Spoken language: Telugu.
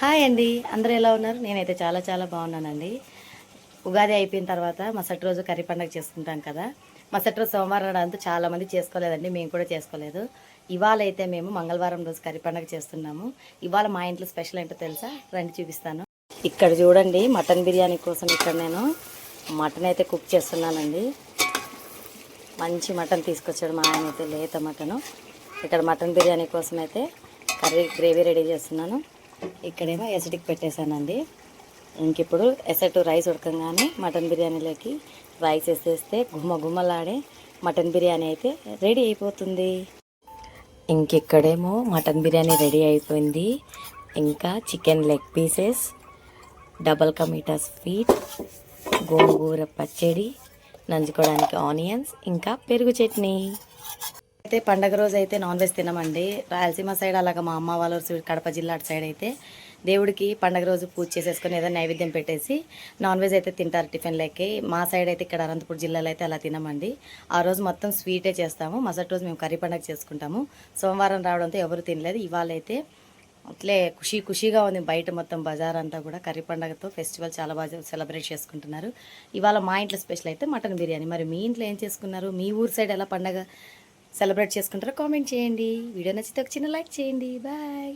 హాయ్ అండి. అందరూ ఎలా ఉన్నారు? నేనైతే చాలా చాలా బాగున్నానండి. ఉగాది అయిపోయిన తర్వాత మసటి రోజు కర్రీ పండగ చేసుకుంటాం కదా. మసటి రోజు సోమవారం నాడు అంతా చేసుకోలేదండి. మేము కూడా చేసుకోలేదు. ఇవాళ అయితే మేము మంగళవారం రోజు కర్రీ పండగ చేస్తున్నాము. ఇవాళ మా ఇంట్లో స్పెషల్ ఏంటో తెలుసా? రండి చూపిస్తాను. ఇక్కడ చూడండి మటన్ బిర్యానీ కోసం ఇక్కడ నేను మటన్ అయితే కుక్ చేస్తున్నానండి. మంచి మటన్ తీసుకొచ్చాడు మా ఆయన అయితే లేత మటను. ఇక్కడ మటన్ బిర్యానీ కోసం అయితే కర్రీ గ్రేవీ రెడీ చేస్తున్నాను. ఇక్కడేమో ఎసటికి పెట్టేశానండి. ఇంకిప్పుడు ఎసటు రైస్ ఉడకంగానే మటన్ బిర్యానీలోకి రైస్ వేసేస్తే గుమ్మ గుమ్మలాడే మటన్ బిర్యానీ అయితే రెడీ అయిపోతుంది. ఇంకిక్కడేమో మటన్ బిర్యానీ రెడీ అయిపోయింది. ఇంకా చికెన్ లెగ్ పీసెస్ డబల్ కమీటా స్వీట్ గోంగూర పచ్చడి నంచుకోవడానికి ఆనియన్స్ ఇంకా పెరుగు చట్నీ. అయితే పండగ రోజు అయితే నాన్ వెజ్ తినమండి. రాయలసీమ సైడ్ అలాగా మా అమ్మ వాళ్ళ సైడ్ కడప జిల్లా అటు సైడ్ అయితే దేవుడికి పండగ రోజు పూజ చేసేసుకొని ఏదైనా నైవేద్యం పెట్టేసి నాన్ వెజ్ అయితే తింటారు టిఫిన్ లెక్కి. మా సైడ్ అయితే ఇక్కడ అనంతపురం జిల్లాలో అయితే అలా తినమండి. ఆ రోజు మొత్తం స్వీటే చేస్తాము. మసటి రోజు మేము కర్రీ పండగ చేసుకుంటాము. సోమవారం రావడంతో ఎవరు తినలేదు. ఇవాళ అయితే అట్లే ఖుషీ ఖుషీగా ఉంది బయట మొత్తం బజార్ అంతా కూడా. కర్రీ పండగతో ఫెస్టివల్ చాలా బాగా సెలబ్రేట్ చేసుకుంటున్నారు. ఇవాళ మా ఇంట్లో స్పెషల్ అయితే మటన్ బిర్యానీ. మరి మీ ఇంట్లో ఏం చేసుకున్నారు? మీ ఊరు సైడ్ ఎలా పండగ సెలబ్రేట్ చేసుకుంటారో కామెంట్ చేయండి. వీడియో నచ్చితే ఒక చిన్న లైక్ చేయండి. బాయ్.